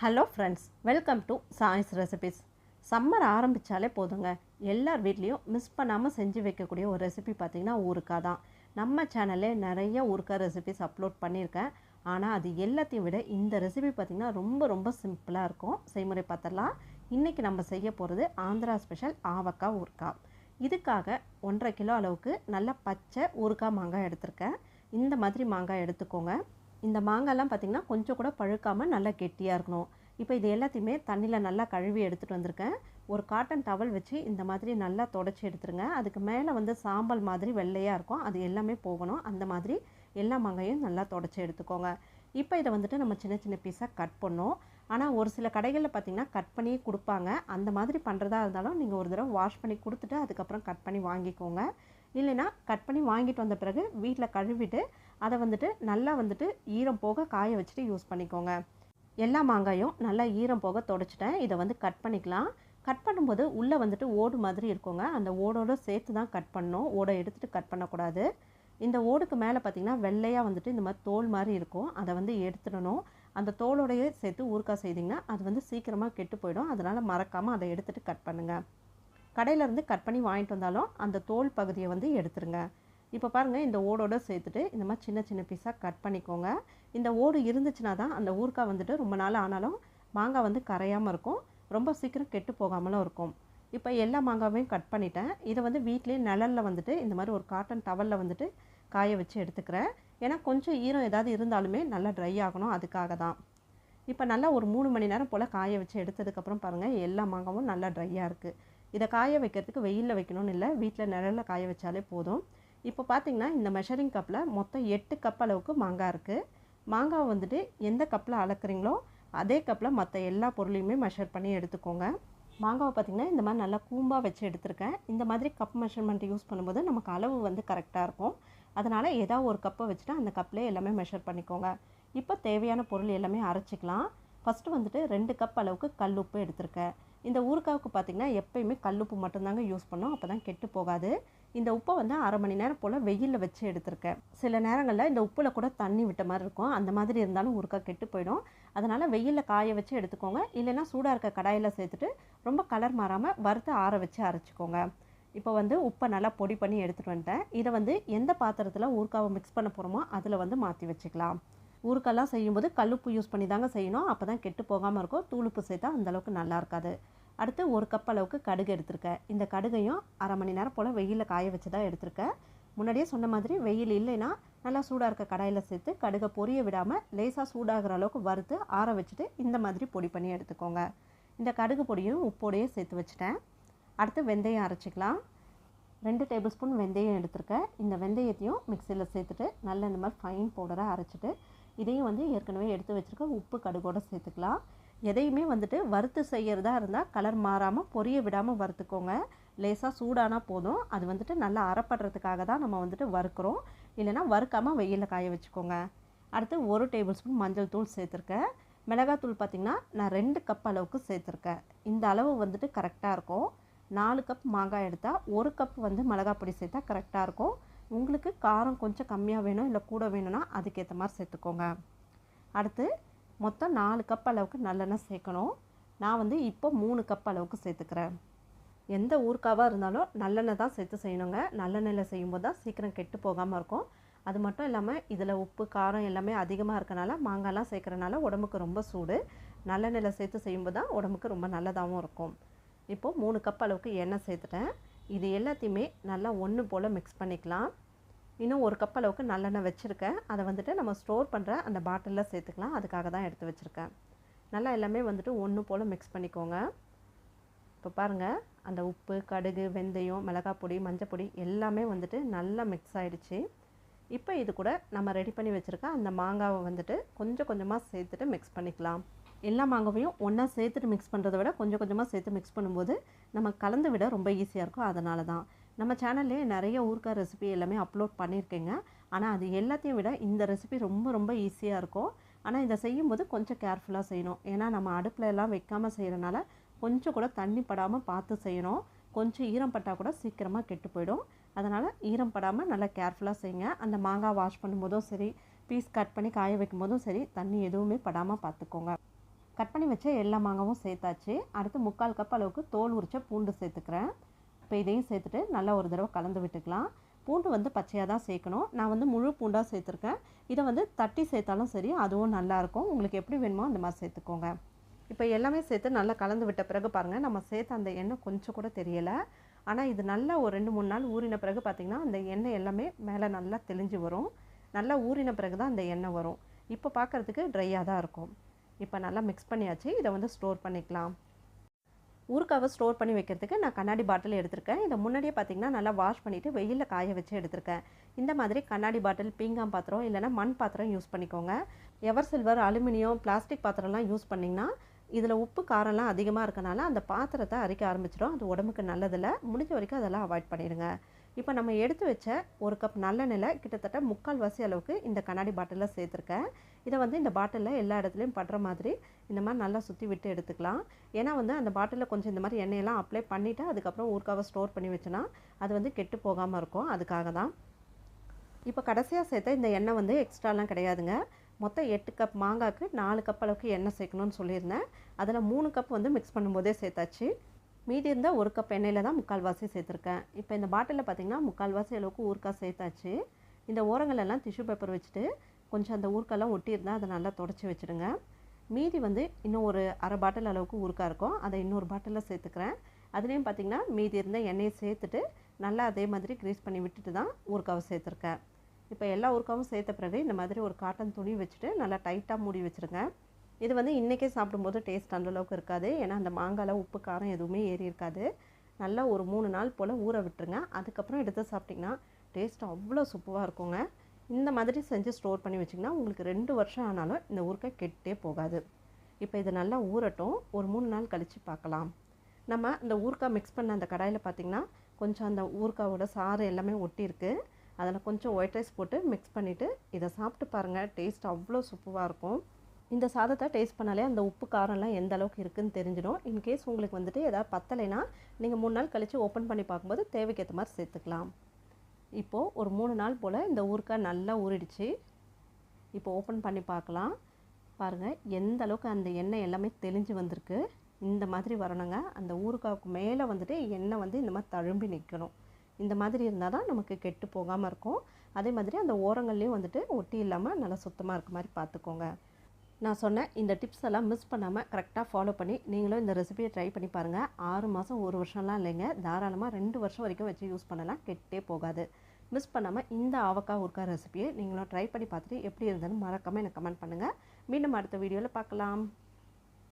Hello friends welcome to choice recipes summer ஆரம்பித்தாலே போதுங்க. எல்லார் வீட்லேயும் மிஸ் பண்ணாமல் செஞ்சு வைக்கக்கூடிய ஒரு ரெசிபி பார்த்திங்கன்னா ஊறுக்காய் தான். நம்ம சேனல்லே நிறைய ஊருக்கா ரெசிபிஸ் அப்லோட் பண்ணியிருக்கேன். ஆனால் அது எல்லாத்தையும் விட இந்த ரெசிபி பார்த்திங்கன்னா ரொம்ப ரொம்ப சிம்பிளாக இருக்கும். செய்முறை பார்த்துடலாம். இன்றைக்கி நம்ம செய்ய போகிறது ஆந்திரா ஸ்பெஷல் ஆவக்காய் ஊருக்கா இதுக்காக ஒன்றரை கிலோ அளவுக்கு நல்ல பச்சை ஊறுக்காய் மாங்காய் எடுத்திருக்கேன். இந்த மாதிரி மாங்காய் எடுத்துக்கோங்க. இந்த மாங்காய்லாம் பார்த்திங்கன்னா கொஞ்சம் கூட பழுக்காமல் நல்லா கெட்டியாக இருக்கணும். இப்போ இது எல்லாத்தையுமே தண்ணியில் நல்லா கழுவி எடுத்துகிட்டு வந்திருக்கேன். ஒரு காட்டன் டவல் வச்சு இந்த மாதிரி நல்லா தொடச்சி எடுத்துருங்க. அதுக்கு மேலே வந்து சாம்பல் மாதிரி வெள்ளையாக இருக்கும். அது எல்லாமே போகணும். அந்த மாதிரி எல்லா மாங்காயும் நல்லா தொடச்சி எடுத்துக்கோங்க. இப்போ இதை வந்துட்டு நம்ம சின்ன சின்ன பீஸாக கட் பண்ணோம். ஆனால் ஒரு சில கடைகளில் பார்த்திங்கன்னா கட் பண்ணியே கொடுப்பாங்க. அந்த மாதிரி பண்ணுறதா இருந்தாலும் நீங்கள் ஒரு தடவை வாஷ் பண்ணி கொடுத்துட்டு அதுக்கப்புறம் கட் பண்ணி வாங்கிக்கோங்க. இல்லைன்னா கட் பண்ணி வாங்கிட்டு வந்த பிறகு வீட்டில் கழுவிட்டு அதை வந்துட்டு நல்லா வந்துட்டு ஈரம் போக காய வச்சுட்டு யூஸ் பண்ணிக்கோங்க. எல்லா மாங்காயும் நல்லா ஈரம் போக தொடச்சிட்டேன். இதை வந்து கட் பண்ணிக்கலாம். கட் பண்ணும்போது உள்ளே வந்துட்டு ஓடு மாதிரி இருக்குங்க. அந்த ஓடோடு சேர்த்து தான் கட் பண்ணணும். ஓடை எடுத்துகிட்டு கட் பண்ணக்கூடாது. இந்த ஓடுக்கு மேலே பார்த்திங்கன்னா வெள்ளையாக வந்துட்டு இந்த மாதிரி தோல் மாதிரி இருக்கும். அதை வந்து எடுத்துடணும். அந்த தோலோடையே சேர்த்து ஊறுக்காய் செய்திங்கன்னா அது வந்து சீக்கிரமாக கெட்டு போயிடும். அதனால் மறக்காமல் அதை எடுத்துகிட்டு கட் பண்ணுங்கள் கடையிலேருந்து கட் பண்ணி வாங்கிட்டு வந்தாலும் அந்த தோல் பகுதியை வந்து எடுத்துருங்க. இப்போ பாருங்கள் இந்த ஓடோடு சேர்த்துட்டு இந்த மாதிரி சின்ன சின்ன பீஸாக கட் பண்ணிக்கோங்க. இந்த ஓடு இருந்துச்சுன்னா தான் அந்த ஊறுக்காய் வந்துட்டு ரொம்ப நாள் ஆனாலும் மாங்காய் வந்து கரையாமல் இருக்கும். ரொம்ப சீக்கிரம் கெட்டு போகாமலும் இருக்கும். இப்போ எல்லா மாங்காவையும் கட் பண்ணிட்டேன். இதை வந்து வீட்லேயே நிழலில் வந்துட்டு இந்த மாதிரி ஒரு காட்டன் டவலில் வந்துட்டு காய வச்சு எடுத்துக்கிறேன். ஏன்னா கொஞ்சம் ஈரம் ஏதாவது இருந்தாலுமே நல்லா ட்ரை ஆகணும். அதுக்காக தான். இப்போ நல்லா ஒரு மூணு மணி நேரம் போல் காய வச்சு எடுத்ததுக்கப்புறம் பாருங்கள் எல்லா மாங்காவும் நல்லா ட்ரையாக இருக்குது இதை காய வைக்கிறதுக்கு வெயிலில் வைக்கணும்னு இல்லை வீட்டில் நிழலில் காய வச்சாலே போதும். இப்போ பார்த்தீங்கன்னா இந்த மெஷரிங் கப்பில் மொத்தம் எட்டு கப் அளவுக்கு மாங்காய் இருக்குது மாங்காவை வந்துட்டு எந்த கப்பில் அளக்குறீங்களோ அதே கப்பில் மற்ற எல்லா பொருளையுமே மெஷர் பண்ணி எடுத்துக்கோங்க. மாங்காவை பார்த்திங்கன்னா இந்த மாதிரி நல்லா கூம்பாக வச்சு எடுத்திருக்கேன். இந்த மாதிரி கப் மெஷர்மெண்ட் யூஸ் பண்ணும்போது நமக்கு அளவு வந்து கரெக்டாக இருக்கும். அதனால் ஏதாவது ஒரு கப்பை வச்சுட்டு அந்த கப்பில் எல்லாமே மெஷர் பண்ணிக்கோங்க. இப்போ தேவையான பொருள் எல்லாமே அரைச்சிக்கலாம். ஃபஸ்ட்டு வந்துட்டு ரெண்டு கப் அளவுக்கு கல் உப்பு எடுத்திருக்கேன். இந்த ஊறுக்காவுக்கு பார்த்திங்கன்னா எப்பயுமே கல்லுப்பு மட்டும்தாங்க யூஸ் பண்ணோம். அப்போ தான் கெட்டு போகாது. இந்த உப்பை வந்து அரை மணி நேரம் போல் வெயிலில் வச்சு எடுத்திருக்கேன். சில நேரங்களில் இந்த உப்பில் கூட தண்ணி விட்ட மாதிரி இருக்கும். அந்த மாதிரி இருந்தாலும் ஊறுக்காய் கெட்டு போயிடும். அதனால் வெயிலில் காய வச்சு எடுத்துக்கோங்க. இல்லைன்னா சூடாக இருக்க கடாயில் சேர்த்துட்டு ரொம்ப கலர் மாறாமல் வறுத்து ஆற வச்சு அரைச்சிக்கோங்க. இப்போ வந்து உப்பை நல்லா பொடி பண்ணி எடுத்துகிட்டு வந்துட்டேன். இதை வந்து எந்த பாத்திரத்தில் ஊறுக்காவை மிக்ஸ் பண்ண போகிறோமோ அதில் வந்து மாற்றி வச்சுக்கலாம். ஊறுக்காய்லாம் செய்யும்போது கல்லுப்பு யூஸ் பண்ணி தாங்க செய்யணும். அப்போ தான் கெட்டு போகாமல் இருக்கும். தூளுப்பு சேர்த்தா அந்தளவுக்கு நல்லா இருக்காது. அடுத்து ஒரு கப் அளவுக்கு கடுகு எடுத்திருக்கேன். இந்த கடுகையும் அரை மணி நேரம் போல் வெயிலில் காய வச்சு தான் எடுத்திருக்கேன். முன்னாடியே சொன்ன மாதிரி வெயில் இல்லைன்னா நல்லா சூடாக இருக்க கடாயில் சேர்த்து கடுகை பொரிய விடாமல் லேசாக சூடாகிற அளவுக்கு வறுத்து ஆற வச்சுட்டு இந்த மாதிரி பொடி பண்ணி எடுத்துக்கோங்க. இந்த கடுகு பொடியும் உப்போடையே சேர்த்து வச்சுட்டேன். அடுத்து வெந்தயம் அரைச்சிக்கலாம். ரெண்டு டேபிள் ஸ்பூன் வெந்தயம் எடுத்திருக்கேன். இந்த வெந்தயத்தையும் மிக்சியில் சேர்த்துட்டு நல்ல இந்த மாதிரி ஃபைன் பவுடராக அரைச்சிட்டு இதையும் வந்து ஏற்கனவே எடுத்து வச்சுருக்க உப்பு கடுகோடு சேர்த்துக்கலாம். எதையுமே வந்துட்டு வறுத்து செய்கிறதா இருந்தால் கலர் மாறாமல் பொரிய விடாமல் வறுத்துக்கோங்க. லேசாக சூடானா போதும். அது வந்துட்டு நல்லா அறப்படுறதுக்காக தான் நம்ம வந்துட்டு வறுக்கிறோம். இல்லைனா வறுக்காமல் வெயிலில் காய வச்சுக்கோங்க. அடுத்து ஒரு டேபிள் ஸ்பூன் மஞ்சள் தூள் சேர்த்துருக்கேன். மிளகாத்தூள் பார்த்திங்கன்னா நான் ரெண்டு கப் அளவுக்கு சேர்த்துருக்கேன். இந்த அளவு வந்துட்டு கரெக்டாக இருக்கும். நாலு கப் மாங்காய் எடுத்தால் ஒரு கப் வந்து மிளகாய் பொடி சேர்த்தா கரெக்டாக இருக்கும். உங்களுக்கு காரம் கொஞ்சம் கம்மியாக வேணும் இல்லை கூட வேணும்னா அதுக்கேற்ற மாதிரி சேர்த்துக்கோங்க. அடுத்து மொத்தம் நாலு கப் அளவுக்கு நல்லெண்ணெய் சேர்க்கணும். நான் வந்து இப்போ மூணு கப் அளவுக்கு சேர்த்துக்கிறேன். எந்த ஊறுக்காவாக இருந்தாலும் நல்லெண்ணெய் தான் சேர்த்து செய்யணுங்க. நல்லெண்ணெயில் செய்யும்போது தான் சீக்கிரம் கெட்டு போகாமல் இருக்கும். அது மட்டும் இல்லாமல் இதில் உப்பு காரம் எல்லாமே அதிகமாக இருக்கனால மாங்காய்லாம் சேர்க்குறனால உடம்புக்கு ரொம்ப சூடு. நல்லெண்ணெயில் சேர்த்து செய்யும்போது தான் உடம்புக்கு ரொம்ப நல்லதாகவும் இருக்கும். இப்போது மூணு கப் அளவுக்கு எண்ணெய் சேர்த்துட்டேன். இது எல்லாத்தையுமே நல்லா ஒன்று போல் மிக்ஸ் பண்ணிக்கலாம். இன்னும் ஒரு கப் அளவுக்கு நல்லெண்ணெய் வச்சுருக்கேன். அதை வந்துட்டு நம்ம ஸ்டோர் பண்ணுற அந்த பாட்டிலில் சேர்த்துக்கலாம். அதுக்காக தான் எடுத்து வச்சுருக்கேன். நல்லா எல்லாமே வந்துட்டு ஒன்று போல் மிக்ஸ் பண்ணிக்கோங்க. இப்போ பாருங்கள் அந்த உப்பு கடுகு வெந்தயம் மிளகாய் பொடி மஞ்சள் பொடி எல்லாமே வந்துட்டு நல்லா மிக்ஸ் ஆகிடுச்சு இப்போ இது கூட நம்ம ரெடி பண்ணி வச்சுருக்க அந்த மாங்காவை வந்துட்டு கொஞ்சம் கொஞ்சமாக சேர்த்துட்டு மிக்ஸ் பண்ணிக்கலாம். எல்லா மாங்காவையும் ஒன்றா சேர்த்துட்டு மிக்ஸ் பண்ணுறத விட கொஞ்சம் கொஞ்சமாக சேர்த்து மிக்ஸ் பண்ணும்போது நம்ம கலந்து விட ரொம்ப ஈஸியாக இருக்கும். அதனால தான் நம்ம சேனல்லே நிறைய ஊறுக்காய் ரெசிபி எல்லாமே அப்லோட் பண்ணியிருக்கேங்க. ஆனால் அது எல்லாத்தையும் விட இந்த ரெசிபி ரொம்ப ரொம்ப ஈஸியாக இருக்கும். ஆனால் இதை செய்யும்போது கொஞ்சம் கேர்ஃபுல்லாக செய்யணும். ஏன்னா நம்ம அடுப்பில் எல்லாம் வைக்காமல் செய்கிறனால கொஞ்சம் கூட தண்ணி படாமல் பார்த்து செய்யணும். கொஞ்சம் ஈரம் பட்டால் கூட சீக்கிரமாக கெட்டு போயிடும். அதனால் ஈரம் படாமல் நல்லா கேர்ஃபுல்லாக செய்யுங்க. அந்த மாங்காய் வாஷ் பண்ணும்போதும் சரி பீஸ் கட் பண்ணி காய வைக்கும் போதும் சரி தண்ணி எதுவுமே படாமல் பார்த்துக்கோங்க. கட் பண்ணி வச்ச எல்லா மாங்காவும் சேர்த்தாச்சு. அடுத்து முக்கால் கப் அளவுக்கு தோல் உரிச்ச பூண்டு சேர்த்துக்கிறேன். இப்போ இதையும் சேர்த்துட்டு நல்லா ஒரு தடவை கலந்து விட்டுக்கலாம். பூண்டு வந்து பச்சையாக தான் சேர்க்கணும். நான் வந்து முழு பூண்டாக சேர்த்துருக்கேன். இதை வந்து தட்டி சேர்த்தாலும் சரி அதுவும் நல்லாயிருக்கும் உங்களுக்கு எப்படி வேணுமோ அந்த மாதிரி சேர்த்துக்கோங்க. இப்போ எல்லாமே சேர்த்து நல்லா கலந்து விட்ட பிறகு பாருங்கள் நம்ம சேர்த்த அந்த எண்ணெய் கொஞ்சம் கூட தெரியலை. ஆனால் இது நல்லா ஒரு ரெண்டு மூணு நாள் ஊறின பிறகு பார்த்திங்கன்னா அந்த எண்ணெய் எல்லாமே மேலே நல்லா தெளிஞ்சு வரும். நல்லா ஊறின பிறகு தான் அந்த எண்ணெய் வரும். இப்போ பார்க்குறதுக்கு ட்ரையாக தான் இருக்கும். இப்போ நல்லா மிக்ஸ் பண்ணியாச்சு. இதை வந்து ஸ்டோர் பண்ணிக்கலாம். ஊறுக்காவை ஸ்டோர் பண்ணி வைக்கிறதுக்கு நான் கண்ணாடி பாட்டில் எடுத்திருக்கேன். இதை முன்னாடியே பார்த்தீங்கன்னா நல்லா வாஷ் பண்ணிவிட்டு வெயிலில் காய வச்சு எடுத்திருக்கேன். இந்த மாதிரி கண்ணாடி பாட்டில் பீங்காம் பாத்திரம் இல்லைனா மண் பாத்திரம் யூஸ் பண்ணிக்கோங்க. எவர் சில்வர் அலுமினியம் பிளாஸ்டிக் பாத்திரம்லாம் யூஸ் பண்ணிங்கன்னா இதில் உப்பு காரம்லாம் அதிகமாக இருக்கனால அந்த பாத்திரத்தை அரிக்க ஆரம்பிச்சிடும். அது உடம்புக்கு நல்லதில்லை. முடிஞ்ச வரைக்கும் அதெல்லாம் அவாய்ட் பண்ணிடுங்க. இப்போ நம்ம எடுத்து வச்ச ஒரு கப் நல்லெண்ணெயில் கிட்டத்தட்ட முக்கால் வாசி அளவுக்கு இந்த கண்ணாடி பாட்டிலில் சேர்த்துருக்கேன். இதை வந்து இந்த பாட்டிலில் எல்லா இடத்துலையும் படுற மாதிரி இந்த மாதிரி நல்லா சுற்றி விட்டு எடுத்துக்கலாம். ஏன்னா வந்து அந்த பாட்டிலில் கொஞ்சம் இந்த மாதிரி எண்ணெயெல்லாம் அப்ளை பண்ணிவிட்டு அதுக்கப்புறம் ஊறுக்காவை ஸ்டோர் பண்ணி வச்சோன்னா அது வந்து கெட்டு போகாமல் இருக்கும். அதுக்காக தான். இப்போ கடைசியாக சேர்த்த இந்த எண்ணெய் வந்து எக்ஸ்ட்ராலாம் கிடையாதுங்க. மொத்தம் எட்டு கப் மாங்காய்க்கு நாலு கப் அளவுக்கு எண்ணெய் சேர்க்கணும்னு சொல்லியிருந்தேன். அதில் மூணு கப் வந்து மிக்ஸ் பண்ணும்போதே சேர்த்தாச்சு. மீதி இருந்தால் ஒரு கப் எண்ணெயில் தான் முக்கால்வாசி சேர்த்துருக்கேன். இப்போ இந்த பாட்டிலில் பார்த்திங்கன்னா முக்கால்வாசி அளவுக்கு ஊறுக்காய் சேர்த்தாச்சு. இந்த ஓரங்களெல்லாம் டிஷ்யூ பேப்பர் வச்சுட்டு கொஞ்சம் அந்த ஊறுக்கெல்லாம் ஒட்டியிருந்தால் அதை நல்லா தொடச்சி வச்சுடுங்க. மீதி வந்து இன்னும் ஒரு அரை பாட்டில் அளவுக்கு ஊருக்காக இருக்கும். அதை இன்னொரு பாட்டிலில் சேர்த்துக்கிறேன். அதுலேயும் பார்த்திங்கன்னா மீதி இருந்த எண்ணெயை சேர்த்துட்டு நல்லா அதே மாதிரி க்ரீஸ் பண்ணி விட்டுட்டு தான் ஊறுக்காவை சேர்த்துருக்கேன். இப்போ எல்லா ஊறுக்காவும் சேர்த்த பிறகு இந்த மாதிரி ஒரு காட்டன் துணி வச்சுட்டு நல்லா டைட்டாக மூடி வச்சுருங்க இது வந்து இன்றைக்கே சாப்பிடும்போது டேஸ்ட் அந்தளவுக்கு இருக்காது. ஏன்னா அந்த மாங்காயில் உப்பு காரம் எதுவுமே ஏறி இருக்காது. நல்லா ஒரு மூணு நாள் போல் ஊற விட்டுருங்க. அதுக்கப்புறம் எடுத்து சாப்பிட்டிங்கன்னா டேஸ்ட் அவ்வளோ சூப்பராக இருக்குங்க. இந்த மாதிரி செஞ்சு ஸ்டோர் பண்ணி வச்சிங்கன்னா உங்களுக்கு ரெண்டு வருஷம் ஆனாலும் இந்த ஊறுக்காய் கெட்டே போகாது. இப்போ இது நல்லா ஊறட்டும். ஒரு மூணு நாள் கழித்து பார்க்கலாம். நம்ம இந்த ஊறுக்காய் மிக்ஸ் பண்ண அந்த கடாயில் பார்த்திங்கன்னா கொஞ்சம் அந்த ஊறுக்காவோட சாறு எல்லாமே ஒட்டியிருக்கு. அதில் கொஞ்சம் ஒயிட் ரைஸ் போட்டு மிக்ஸ் பண்ணிவிட்டு இதை சாப்பிட்டு பாருங்கள் டேஸ்ட் அவ்வளோ சூப்பராக இருக்கும். இந்த சாதத்தை டேஸ்ட் பண்ணாலே அந்த உப்பு காரம்லாம் எந்த அளவுக்கு இருக்குதுன்னு தெரிஞ்சிடும். இன்கேஸ் உங்களுக்கு வந்துட்டு எதாவது பத்தலைனா நீங்கள் மூணு நாள் கழித்து ஓப்பன் பண்ணி பார்க்கும்போது தேவைக்கேற்ற மாதிரி சேர்த்துக்கலாம். இப்போது ஒரு மூணு நாள் போல் இந்த ஊறுக்காய் நல்லா ஊறிடுச்சு. இப்போ ஓப்பன் பண்ணி பார்க்கலாம். பாருங்கள் எந்த அளவுக்கு அந்த எண்ணெய் எல்லாமே தெளிஞ்சு வந்திருக்கு. இந்த மாதிரி வரணுங்க. அந்த ஊறுகாய்க்கு மேலே வந்துட்டு எண்ணெய் வந்து இந்த மாதிரி தழும்பி நிற்கணும் இந்த மாதிரி இருந்தால் தான் நமக்கு கெட்டு போகாமல் இருக்கும். அதே மாதிரி அந்த ஓரங்கள்லேயும் வந்துட்டு ஒட்டி இல்லாமல் நல்லா சுத்தமாக இருக்க மாதிரி பார்த்துக்கோங்க. நான் சொன்னேன் இந்த டிப்ஸ் எல்லாம் மிஸ் பண்ணாமல் கரெக்டாக ஃபாலோ பண்ணி நீங்களும் இந்த ரெசிபியை ட்ரை பண்ணி பாருங்கள் ஆறு மாதம் ஒரு வருஷம்லாம் இல்லைங்க. தாராளமாக ரெண்டு வருஷம் வரைக்கும் வச்சு யூஸ் பண்ணலாம். கெட்டே போகாது. மிஸ் பண்ணாமல் இந்த ஆவக்காய் ஊறுக்கா ரெசிபியை நீங்களும் ட்ரை பண்ணி பார்த்துட்டு எப்படி இருந்ததுன்னு மறக்காமல் எனக்கு கமெண்ட் பண்ணுங்கள் மீண்டும் அடுத்த வீடியோவில் பார்க்கலாம்.